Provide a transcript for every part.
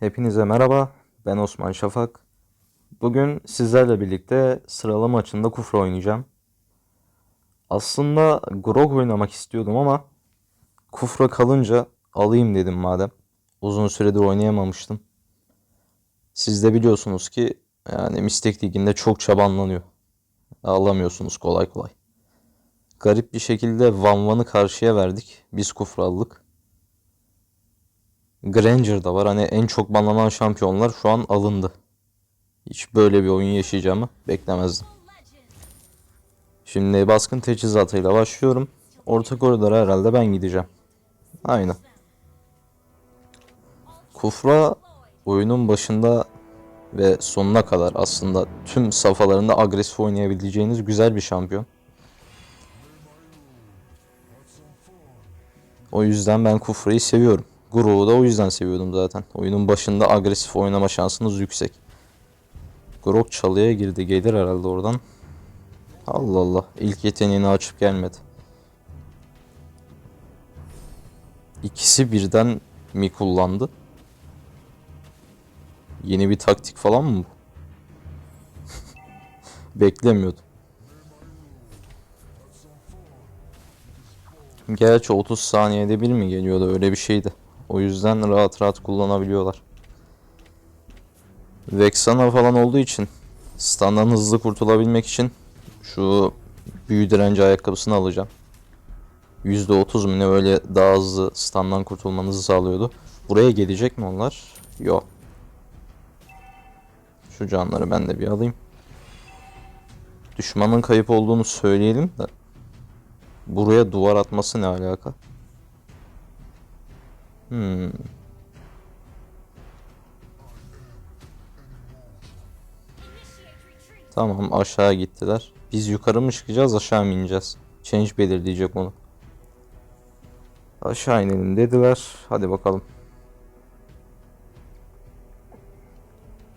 Hepinize merhaba. Ben Osman Şafak. Bugün sizlerle birlikte sıralama maçında kufra oynayacağım. Aslında Grog oynamak istiyordum ama kufra kalınca alayım dedim madem. Uzun süredir oynayamamıştım. Siz de biliyorsunuz ki yani Mistek Ligi'nde çok çabanlanıyor. Alamıyorsunuz kolay kolay. Garip bir şekilde Van Van'ı karşıya verdik. Biz kufra aldık. Granger da var. Hani en çok banlanan şampiyonlar şu an alındı. Hiç böyle bir oyun yaşayacağımı beklemezdim. Şimdi baskın teçhizatıyla başlıyorum. Orta koridora herhalde ben gideceğim. Aynen. Kufra oyunun başında ve sonuna kadar aslında tüm safhalarında agresif oynayabileceğiniz güzel bir şampiyon. O yüzden ben Kufra'yı seviyorum. Guru'yu da o yüzden seviyordum zaten. Oyunun başında agresif oynama şansınız yüksek. Grok çalıya girdi. Gelir herhalde oradan. Allah Allah. İlk yeteneğini açıp gelmedi. İkisi birden mi kullandı? Yeni bir taktik falan mı bu? Beklemiyordum. Gerçi 30 saniyede bir mi geliyordu öyle bir şeydi. O yüzden rahat rahat kullanabiliyorlar. Vexana falan olduğu için standdan hızlı kurtulabilmek için şu büyü direnci ayakkabısını alacağım. %30 mu ne öyle daha hızlı standdan kurtulmanızı sağlıyordu. Buraya gelecek mi onlar? Yok. Şu canları ben de bir alayım. Düşmanın kayıp olduğunu söyleyelim de. Buraya duvar atması ne alaka? Hmm. Tamam aşağı gittiler. Biz yukarı mı çıkacağız aşağı mı ineceğiz? Change belirleyecek onu. Aşağı inelim dediler. Hadi bakalım.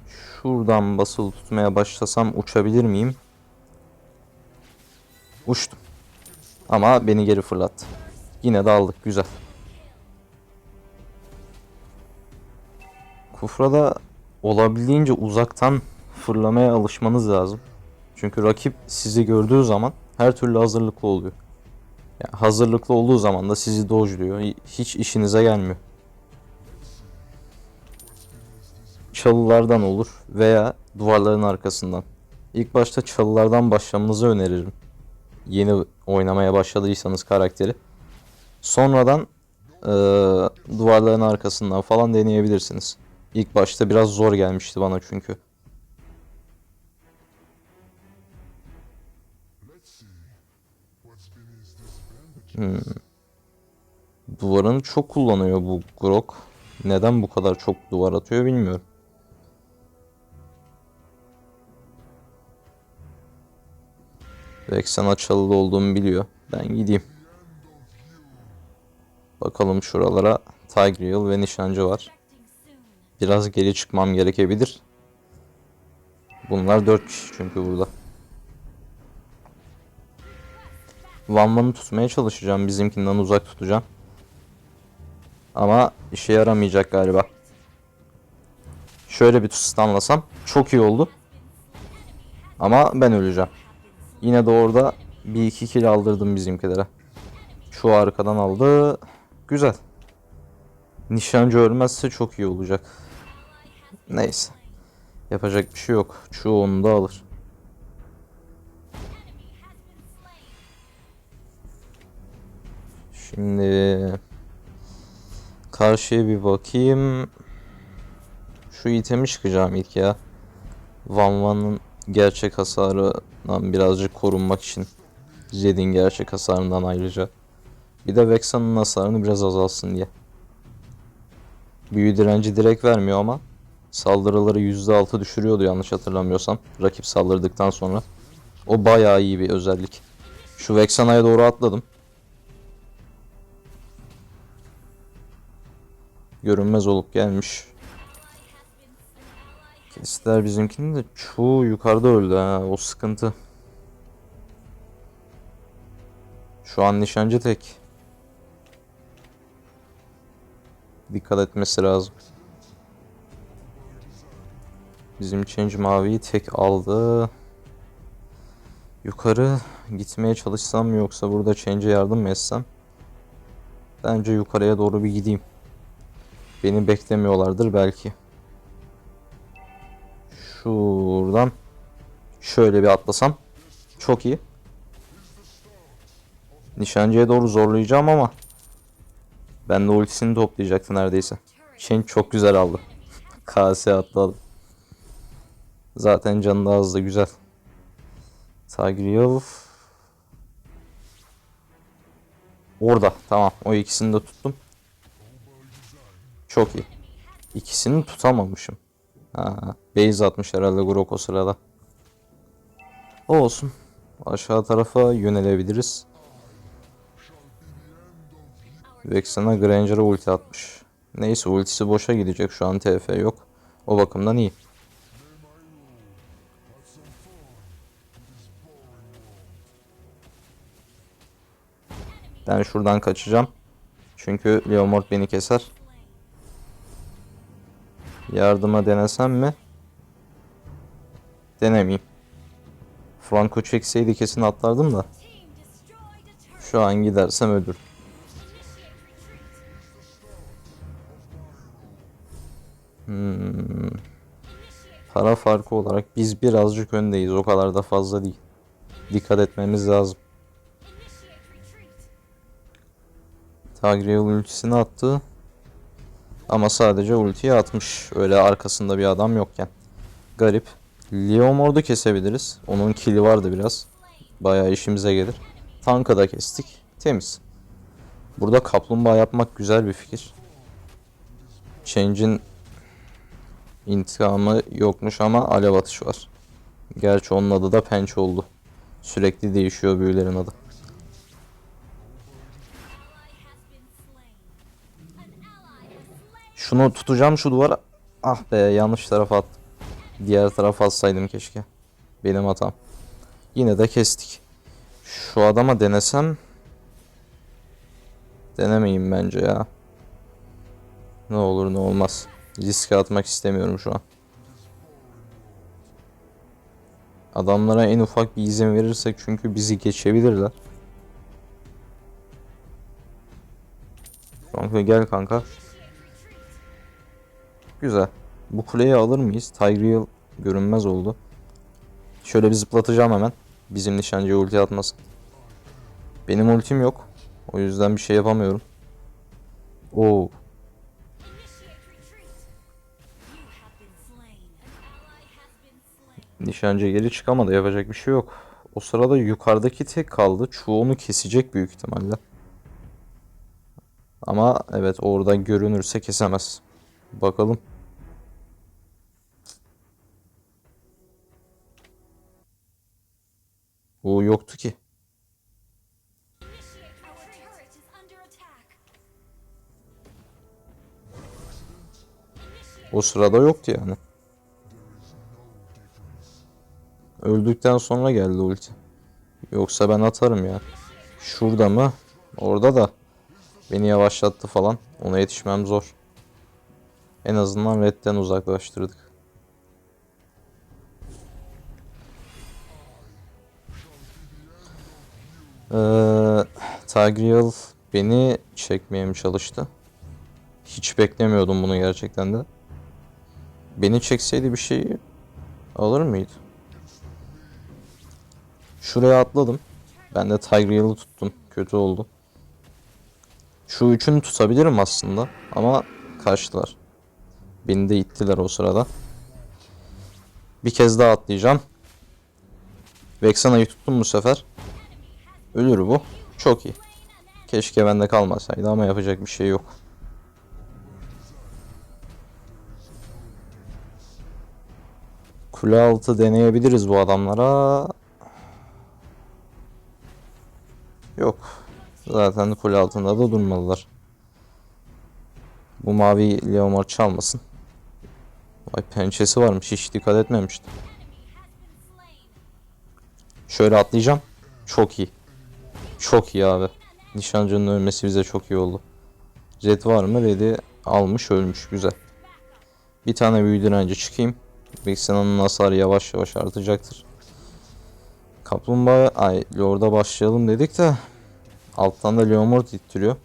Şuradan basılı tutmaya başlasam uçabilir miyim? Uçtum. Ama beni geri fırlattı. Yine de aldık. Güzel. Kufra'da olabildiğince uzaktan fırlamaya alışmanız lazım. Çünkü rakip sizi gördüğü zaman her türlü hazırlıklı oluyor. Yani hazırlıklı olduğu zaman da sizi dojluyor. Hiç işinize gelmiyor. Çalılardan olur veya duvarların arkasından. İlk başta çalılardan başlamanızı öneririm. Yeni oynamaya başladıysanız karakteri. Sonradan eee, duvarların arkasından falan deneyebilirsiniz. İlk başta biraz zor gelmişti bana çünkü. Hmm. Duvarını çok kullanıyor bu Grok. Neden bu kadar çok duvar atıyor bilmiyorum. Vexen çalıda olduğumu biliyor. Ben gideyim. Bakalım şuralara Tigreal ve Nişancı var. Biraz geri çıkmam gerekebilir. Bunlar 4 kişi çünkü burada. Van Van'ı tutmaya çalışacağım. Bizimkinden uzak tutacağım. Ama işe yaramayacak galiba. Şöyle bir stunlasam çok iyi oldu. Ama ben öleceğim. Yine de orada bir iki kill aldırdım bizimkilere. Şu arkadan aldı. Güzel. Nişancı ölmezse çok iyi olacak. Neyse. Yapacak bir şey yok. Çoğunu da alır. Şimdi karşıya bir bakayım. Şu itemi çıkacağım ilk ya. Van Van'ın gerçek hasarından birazcık korunmak için. Zed'in gerçek hasarından ayrıca. Bir de Vexan'ın hasarını biraz azalsın diye. Büyü direnci direkt vermiyor ama saldırıları %6 düşürüyordu yanlış hatırlamıyorsam. Rakip saldırdıktan sonra. O bayağı iyi bir özellik. Şu Vexana'ya doğru atladım. Görünmez olup gelmiş. Kestiler bizimkinin de çoğu yukarıda öldü ha o sıkıntı. Şu an nişancı tek. Dikkat etmesi lazım. Bizim change maviyi tek aldı. Yukarı gitmeye çalışsam mı yoksa burada change'e yardım mı etsem? Bence yukarıya doğru bir gideyim. Beni beklemiyorlardır belki. Şuradan şöyle bir atlasam çok iyi. Nişancıya doğru zorlayacağım ama ben de ultisini toplayacaktı neredeyse. Shen çok güzel aldı. KS atladı. Zaten canı da azdı güzel. Tagriel Orada tamam o ikisini de tuttum. Çok iyi. İkisini tutamamışım. Ha, base atmış herhalde Grok o sırada. O olsun. Aşağı tarafa yönelebiliriz. Vexen'a Granger'a ulti atmış. Neyse ultisi boşa gidecek şu an TF yok. O bakımdan iyi. Ben şuradan kaçacağım. Çünkü Leomord beni keser. Yardıma denesem mi? Denemeyeyim. Franco çekseydi kesin atlardım da. Şu an gidersem ölür. Hmm. Para farkı olarak biz birazcık öndeyiz. O kadar da fazla değil. Dikkat etmemiz lazım. Tagriel ultisini attı. Ama sadece ultiyi atmış. Öyle arkasında bir adam yokken. Garip. Leomord'u kesebiliriz. Onun kili vardı biraz. Bayağı işimize gelir. Tankı da kestik. Temiz. Burada kaplumbağa yapmak güzel bir fikir. Change'in intikamı yokmuş ama alev atışı var. Gerçi onun adı da penç oldu. Sürekli değişiyor büyülerin adı. Şunu tutacağım şu duvara. Ah be yanlış tarafa attım. Diğer tarafa atsaydım keşke. Benim hatam. Yine de kestik. Şu adama denesem denemeyeyim bence ya. Ne olur ne olmaz. Riske atmak istemiyorum şu an. Adamlara en ufak bir izin verirsek çünkü bizi geçebilirler. Kanka gel kanka. Güzel. Bu kuleyi alır mıyız? Tigreal görünmez oldu. Şöyle bir zıplatacağım hemen. Bizim nişancıya ulti atmasın. Benim ultim yok. O yüzden bir şey yapamıyorum. Oo. Nişancı geri çıkamadı. Yapacak bir şey yok. O sırada yukarıdaki tek kaldı. Çoğunu kesecek büyük ihtimalle. Ama evet orada görünürse kesemez. Bakalım. O yoktu ki. O sırada yoktu yani. Öldükten sonra geldi ulti. Yoksa ben atarım ya. Şurada mı? Orada da beni yavaşlattı falan. Ona yetişmem zor. En azından redden uzaklaştırdık. Ee, beni çekmeye mi çalıştı? Hiç beklemiyordum bunu gerçekten de. Beni çekseydi bir şey alır mıydı? Şuraya atladım. Ben de Tigreal'ı tuttum. Kötü oldu. Şu üçünü tutabilirim aslında. Ama kaçtılar. Beni de ittiler o sırada. Bir kez daha atlayacağım. Vexana'yı tuttum bu sefer. Ölür bu. Çok iyi. Keşke bende kalmasaydı ama yapacak bir şey yok. Kule altı deneyebiliriz bu adamlara. Yok. Zaten kule altında da durmadılar. Bu mavi Leomar çalmasın. Vay pençesi varmış hiç dikkat etmemiştim. Şöyle atlayacağım. Çok iyi. Çok iyi abi. Nişancının ölmesi bize çok iyi oldu. Red var mı? Red'i almış ölmüş. Güzel. Bir tane büyü direnci çıkayım. Vexena'nın hasarı yavaş yavaş artacaktır. Kaplumbağa, ay Lord'a başlayalım dedik de alttan da Leomord ittiriyor.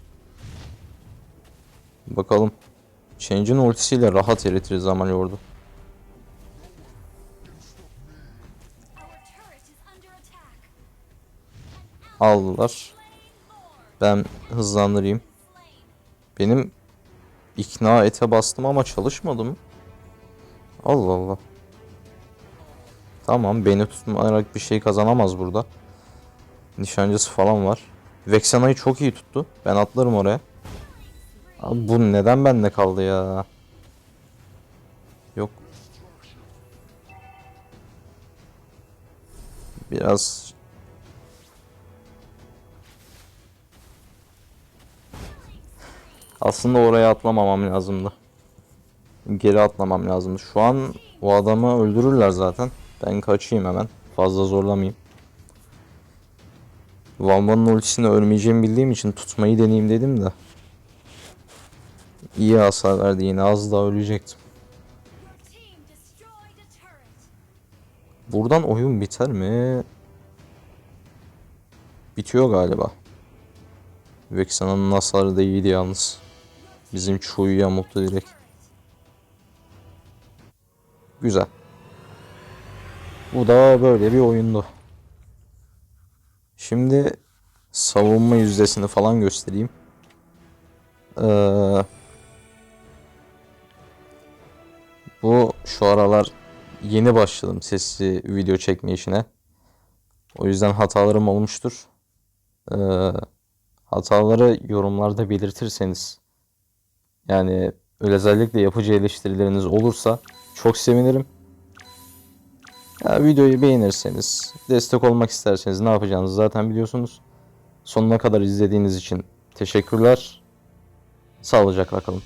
Bakalım. Change'in ultisiyle rahat eritiriz ama Lord'u. Aldılar. Ben hızlandırayım. Benim ikna ete bastım ama çalışmadı mı? Allah Allah. Tamam beni tutmayarak bir şey kazanamaz burada. Nişancısı falan var. Vexena'yı çok iyi tuttu. Ben atlarım oraya. Abi bu neden bende kaldı ya? Yok. Biraz Aslında oraya atlamamam lazımdı. Geri atlamam lazımdı. Şu an o adamı öldürürler zaten. Ben kaçayım hemen. Fazla zorlamayayım. Van Van'ın ölmeyeceğimi bildiğim için tutmayı deneyeyim dedim de. İyi hasar verdi yine az daha ölecektim. Buradan oyun biter mi? Bitiyor galiba. Vexena'nın hasarı da iyiydi yalnız. Bizim Chu'yu yamulttu direkt. Güzel. Bu da böyle bir oyundu. Şimdi savunma yüzdesini falan göstereyim. Ee, bu şu aralar yeni başladım sesli video çekme işine. O yüzden hatalarım olmuştur. Ee, hataları yorumlarda belirtirseniz yani özellikle yapıcı eleştirileriniz olursa çok sevinirim. Ya, videoyu beğenirseniz, destek olmak isterseniz ne yapacağınızı zaten biliyorsunuz. Sonuna kadar izlediğiniz için teşekkürler. Sağlıcakla kalın.